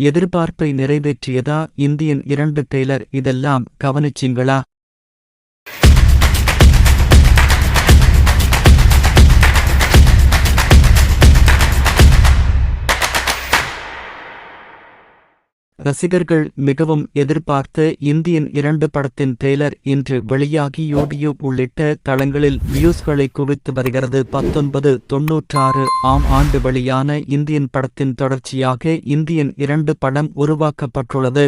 எதிர்பார்ப்பை நிறைவேற்றியதா? இந்தியன் இரண்டு டெய்லர் இதெல்லாம் கவனிச்சிங்களா? ரசிகர்கள் மிகவும் எதிர்பார்த்த இந்தியன் இரண்டு படத்தின் ட்ரெய்லர் இன்று வெளியாகி யூடியூப் உள்ளிட்ட தளங்களில் வியூஸ்களை குவித்து வருகிறது. பத்தொன்பது தொன்னூற்றாறு ஆம் ஆண்டு வெளியான இந்தியன் படத்தின் தொடர்ச்சியாக இந்தியன் இரண்டு படம் உருவாக்கப்பட்டுள்ளது.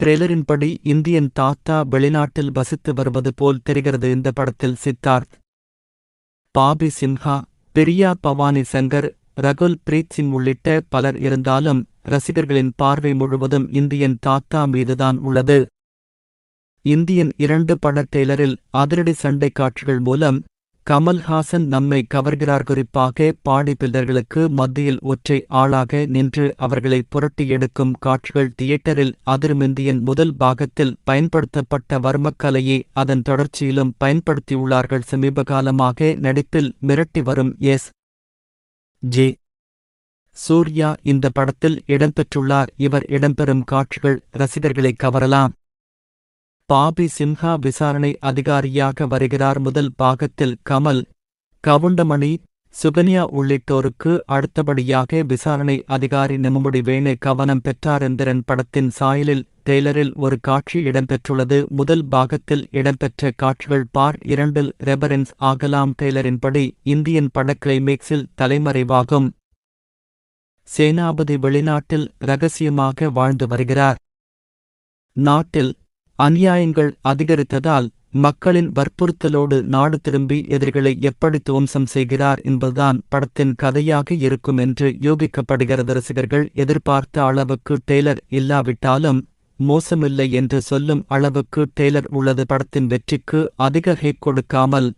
ட்ரெய்லரின்படி இந்தியன் தாத்தா வெளிநாட்டில் வசித்து வருவது போல் தெரிகிறது. இந்த படத்தில் சித்தார்த் பாபி சின்ஹா பெரியா பவானி சங்கர் ரகுல் பிரீத் சிங் உள்ளிட்ட பலர் இருந்தாலும் ரசிகர்களின் பார்வை முழுவதும் இந்தியன் தாத்தா மீதுதான் உள்ளது. இந்தியன் இரண்டு பட டெய்லரில் அதிரடி சண்டை காட்சிகள் மூலம் கமல்ஹாசன் நம்மை கவர்கிறார் குறிப்பாக பாடி பில்லர்களுக்கு மத்தியில் ஒற்றை ஆளாக நின்று அவர்களை புரட்டி எடுக்கும் காட்சிகள் தியேட்டரில் அதிர்மிந்தியன் முதல் பாகத்தில் பயன்படுத்தப்பட்ட வர்மக்கலையை அதன் தொடர்ச்சியிலும் பயன்படுத்தியுள்ளார்கள். சமீபகாலமாக நடிப்பில் மிரட்டி வரும் எஸ். ஜே. சூர்யா இந்த படத்தில் இடம்பெற்றுள்ளார். இவர் இடம்பெறும் காட்சிகள் ரசிகர்களை கவரலாம். பாபி சின்ஹா விசாரணை அதிகாரியாக வருகிறார். முதல் பாகத்தில் கமல் கவுண்டமணி சுகன்யா உள்ளிட்டோருக்கு அடுத்தபடியாக விசாரணை அதிகாரி நெம்முடி வேணு கவனம் பெற்றாரெந்திரன் படத்தின் சாயலில் டெய்லரில் ஒரு காட்சி இடம்பெற்றுள்ளது. முதல் பாகத்தில் இடம்பெற்ற காட்சிகள் பார் இரண்டில் ரெபரன்ஸ் ஆகலாம். டெய்லரின்படி இந்தியன் பட கிளைமேக்ஸில் தலைமறைவாகும். சேனாபதி வெளிநாட்டில் ரகசியமாக வாழ்ந்து வருகிறார். நாட்டில் அநியாயங்கள் அதிகரித்ததால் மக்களின் வற்புறுத்தலோடு நாடு திரும்பி எதிரிகளை எப்படி துவம்சம் செய்கிறார் என்பதுதான் படத்தின் கதையாக இருக்கும் என்று யூகிக்கப்படுகிறது. ரசிகர்கள் எதிர்பார்த்த அளவுக்கு டெய்லர் இல்லாவிட்டாலும் மோசமில்லை என்று சொல்லும் அளவுக்கு டெய்லர் உள்ளது. படத்தின் வெற்றிக்கு அதிக ஹேக் கொடுக்காமல்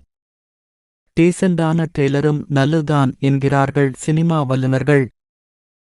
டீசெண்டான டெய்லரும் நல்லதுதான் என்கிறார்கள். சினிமா வல்லுநர்கள்